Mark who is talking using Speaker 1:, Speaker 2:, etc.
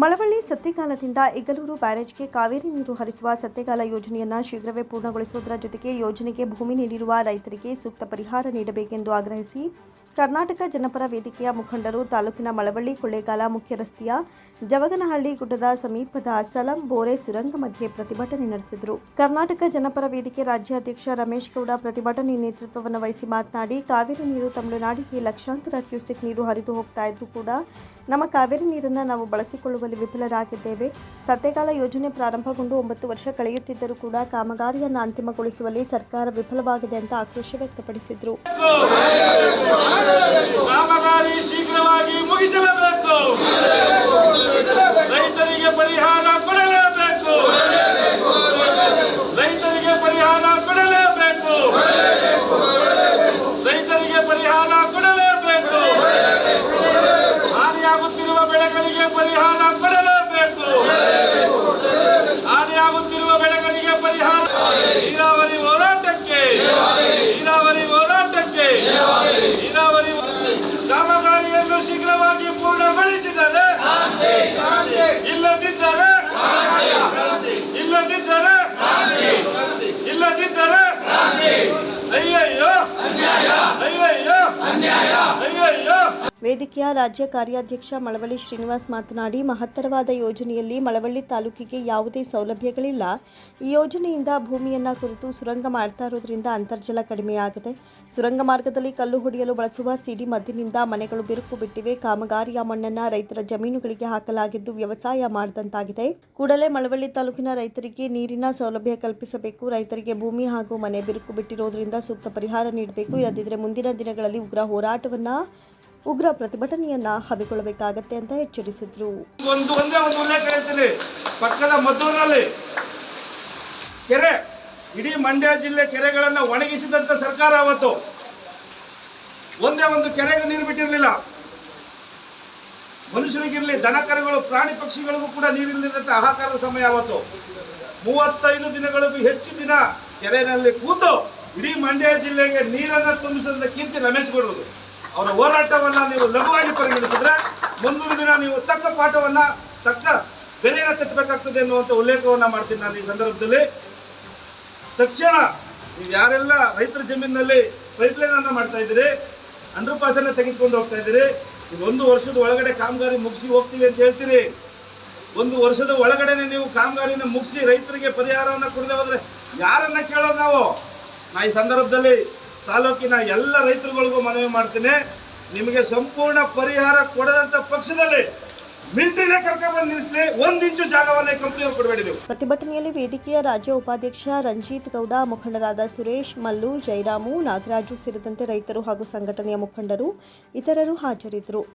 Speaker 1: ಮಳವಳ್ಳಿ ಸತ್ತೆಗಾಲದಿಂದ ಇಗಲೂರು ಬ್ಯಾರೇಜ್ಗೆ ಕಾವೇರಿ ನೀರು ಹರಿಸುವ ಸತ್ಯಗಾಲ ಯೋಜನೆಯನ್ನು ಶೀಘ್ರವೇ ಪೂರ್ಣಗೊಳಿಸುವುದರ ಜೊತೆಗೆ ಯೋಜನೆಗೆ ಭೂಮಿ ನೀಡಿರುವ ರೈತರಿಗೆ ಸೂಕ್ತ ಪರಿಹಾರ ನೀಡಬೇಕೆಂದು ಆಗ್ರಹಿಸಿ ಕರ್ನಾಟಕ ಜನಪರ ವೇದಿಕೆಯ ಮುಖಂಡರು ತಾಲೂಕಿನ ಮಳವಳ್ಳಿ ಕೊಳ್ಳೇಗಾಲ ಮುಖ್ಯ ರಸ್ತೆಯ ಜವಗನಹಳ್ಳಿ ಗುಡ್ಡದ ಸಮೀಪದ ಸಲಂ ಬೋರೆ ಸುರಂಗ ಮಧ್ಯೆ ಪ್ರತಿಭಟನೆ ನಡೆಸಿದರು. ಕರ್ನಾಟಕ ಜನಪರ ವೇದಿಕೆ ರಾಜ್ಯಾಧ್ಯಕ್ಷ ರಮೇಶ್ ಗೌಡ ಪ್ರತಿಭಟನೆ ನೇತೃತ್ವವನ್ನು ವಹಿಸಿ ಮಾತನಾಡಿ, ಕಾವೇರಿ ನೀರು ತಮಿಳುನಾಡಿಗೆ ಲಕ್ಷಾಂತರ ಕ್ಯೂಸೆಕ್ ನೀರು ಹರಿದು ಹೋಗ್ತಾ ಇದ್ರೂ ಕೂಡ ನಮ್ಮ ಕಾವೇರಿ ನೀರನ್ನು ನಾವು ಬಳಸಿಕೊಳ್ಳುವಲ್ಲಿ ವಿಫಲರಾಗಿದ್ದೇವೆ. ಸತ್ಯಕಾಲ ಯೋಜನೆ ಪ್ರಾರಂಭಗೊಂಡು ಒಂಬತ್ತು ವರ್ಷ ಕಳೆಯುತ್ತಿದ್ದರೂ ಕೂಡ ಕಾಮಗಾರಿಯನ್ನು ಅಂತಿಮಗೊಳಿಸುವಲ್ಲಿ ಸರ್ಕಾರ ವಿಫಲವಾಗಿದೆ ಅಂತ ಆಕ್ರೋಶ ವ್ಯಕ್ತಪಡಿಸಿದರು
Speaker 2: ಕಾಮಗಾರಿ ಶೀಘ್ರವಾಗಿ ಮುಗಿಸಲೇಬೇಕು ರೈತರಿಗೆ ಪರಿಹಾರ ಕೊಡಲೇಬೇಕು ರೈತರಿಗೆ ಪರಿಹಾರ ಕೊಡಲೇಬೇಕು ರೈತರಿಗೆ ಪರಿಹಾರ ಕೊಡಲೇಬೇಕು ಹಾನಿಯಾಗುತ್ತಿರುವ ಬೆಳೆಗಳಿಗೆ ಪರಿಹಾರ ಕೊಡಲೇಬೇಕು ಹಾನಿಯಾಗುತ್ತಿರುವ ಬೆಳೆಗಳಿಗೆ ಪರಿಹಾರ. ನೀರಾವರಿ ಹೋರಾಟಕ್ಕೆ. ನೀರಾವರಿ ಹೋರಾಟಕ್ಕೆ. ನೀರಾವರಿ ಕಾಮಗಾರಿಯನ್ನು ಶೀಘ್ರವಾಗಿ ಪೂರ್ಣಗೊಳಿಸಿದರೆ ಇಲ್ಲದಿದ್ದರೆ ಇಲ್ಲದಿದ್ದರೆ ಇಲ್ಲದಿದ್ದರೆ ಅಯ್ಯಯ್ಯೋ ಅಯ್ಯಯ್ಯೋ ಅಯ್ಯಯ್ಯೋ
Speaker 1: ವೇದಿಕೆಯ ರಾಜ್ಯ ಕಾರ್ಯಾಧ್ಯಕ್ಷ ಮಳವಳ್ಳಿ ಶ್ರೀನಿವಾಸ್ ಮಾತನಾಡಿ, ಮಹತ್ತರವಾದ ಯೋಜನೆಯಲ್ಲಿ ಮಳವಳ್ಳಿ ತಾಲೂಕಿಗೆ ಯಾವುದೇ ಸೌಲಭ್ಯಗಳಿಲ್ಲ. ಈ ಯೋಜನೆಯಿಂದ ಭೂಮಿಯನ್ನ ಕುರಿತು ಸುರಂಗ ಮಾಡ್ತಾ ಇರೋದ್ರಿಂದ ಅಂತರ್ಜಲ ಕಡಿಮೆಯಾಗಿದೆ. ಸುರಂಗ ಮಾರ್ಗದಲ್ಲಿ ಕಲ್ಲು ಹೊಡೆಯಲು ಬಳಸುವ ಸಿಡಿ ಮದ್ದಿನಿಂದ ಮನೆಗಳು ಬಿರುಕು ಬಿಟ್ಟಿವೆ. ಕಾಮಗಾರಿಯ ಮಣ್ಣನ್ನ ರೈತರ ಜಮೀನುಗಳಿಗೆ ಹಾಕಲಾಗಿದ್ದು ವ್ಯವಸಾಯ ಮಾಡಿದಂತಾಗಿದೆ. ಕೂಡಲೇ ಮಳವಳ್ಳಿ ತಾಲೂಕಿನ ರೈತರಿಗೆ ನೀರಿನ ಸೌಲಭ್ಯ ಕಲ್ಪಿಸಬೇಕು. ರೈತರಿಗೆ ಭೂಮಿ ಹಾಗೂ ಮನೆ ಬಿರುಕು ಬಿಟ್ಟಿರೋದ್ರಿಂದ ಸೂಕ್ತ ಪರಿಹಾರ ನೀಡಬೇಕು. ಇಲ್ಲದಿದ್ದರೆ ಮುಂದಿನ ದಿನಗಳಲ್ಲಿ ಉಗ್ರ ಹೋರಾಟವನ್ನ ಉಗ್ರ ಪ್ರತಿಭಟನೆಯನ್ನ ಹಮ್ಮಿಕೊಳ್ಳಬೇಕಾಗತ್ತೆ ಅಂತ ಎಚ್ಚರಿಸಿದ್ರು.
Speaker 2: ಒಂದು ಒಂದೇ ಒಂದು ಉಲ್ಲೇಖ ಹೇಳ್ತೀನಿ ಪಕ್ಕದ ಮದ್ದೂರಿನಲ್ಲಿ ಕೆರೆ, ಇಡೀ ಮಂಡ್ಯ ಜಿಲ್ಲೆ ಕೆರೆಗಳನ್ನ ಒಣಗಿಸಿದಂತ ಸರ್ಕಾರ ಅವತ್ತು ಒಂದೇ ಒಂದು ಕೆರೆಗೆ ನೀರು ಬಿಟ್ಟಿರಲಿಲ್ಲ. ಮನುಷ್ಯರಿಗಿರಲಿ, ದನ ಕರುಗಳು, ಪ್ರಾಣಿ ಪಕ್ಷಿಗಳಿಗೂ ಕೂಡ ನೀರಿಲ್ಲದಂತ ಆಹಾಕಾರದ ಸಮಯ ಅವತ್ತು. ಮೂವತ್ತೈದು ದಿನಗಳಿಗೂ ಹೆಚ್ಚು ದಿನ ಕೆರೆಯಲ್ಲಿ ಕೂತು ಇಡೀ ಮಂಡ್ಯ ಜಿಲ್ಲೆಗೆ ನೀರನ್ನ ತುಂಬಿಸಿದ ಕೀರ್ತಿ ರಮೇಶ್ ಗೌಡರು ಅವರ ಹೋರಾಟವನ್ನ ನೀವು ಲಘುವಾಗಿ ಪರಿಗಣಿಸಿದ್ರೆ ಮುಂದಿನ ದಿನ ನೀವು ತಕ್ಕ ಪಾಠವನ್ನ, ತಕ್ಕ ಬೆಲೆಯನ್ನು ತಟ್ಟಬೇಕಾಗ್ತದೆ ಎನ್ನುವಂತ ಉಲ್ಲೇಖವನ್ನ ಮಾಡ್ತೀನಿ ನಾನು ಈ ಸಂದರ್ಭದಲ್ಲಿ. ತಕ್ಷಣ ನೀವು ಯಾರೆಲ್ಲ ರೈತರ ಜಮೀನಿನಲ್ಲಿ ಪೈಪ್ಲೈನ್ ಅನ್ನ ಮಾಡ್ತಾ ಇದ್ದೀರಿ ಅಂಡರ್ ಪಾಸ್ ಅನ್ನ ತೆಗೆದುಕೊಂಡು ಹೋಗ್ತಾ ಇದ್ದೀರಿ, ನೀವು ಒಂದು ವರ್ಷದ ಒಳಗಡೆ ಕಾಮಗಾರಿ ಮುಗಿಸಿ ಹೋಗ್ತೀವಿ ಅಂತ ಹೇಳ್ತೀರಿ. ಒಂದು ವರ್ಷದ ಒಳಗಡೆನೆ ನೀವು ಕಾಮಗಾರಿನ ಮುಗಿಸಿ ರೈತರಿಗೆ ಪರಿಹಾರವನ್ನ ಕೊಡದೆ ಹೋದ್ರೆ ಯಾರನ್ನ ಕೇಳೋದು ನಾವು? ನಾ ಈ ಸಂದರ್ಭದಲ್ಲಿ ತಾಲೂಕಿನ ಎಲ್ಲ ರೈತರುಗಳಿಗೂ ಮನವಿ ಮಾಡ್ತೇನೆ. ನಿಮಗೆ ಸಂಪೂರ್ಣ ಪರಿಹಾರ ಕೊಡದಂತ ಪಕ್ಷದಲ್ಲಿ
Speaker 1: ಪ್ರತಿಭಟನೆಯಲ್ಲಿ ವೇದಿಕೆಯ ರಾಜ್ಯ ಉಪಾಧ್ಯಕ್ಷ ರಂಜಿತ್ ಗೌಡ, ಮುಖಂಡರಾದ ಸುರೇಶ್, ಮಲ್ಲು, ಜೈರಾಮು, ನಾಗರಾಜು ಸೇರಿದಂತೆ ರೈತರು ಹಾಗೂ ಸಂಘಟನೆಯ ಮುಖಂಡರು ಇತರರು ಹಾಜರಿದ್ದರು.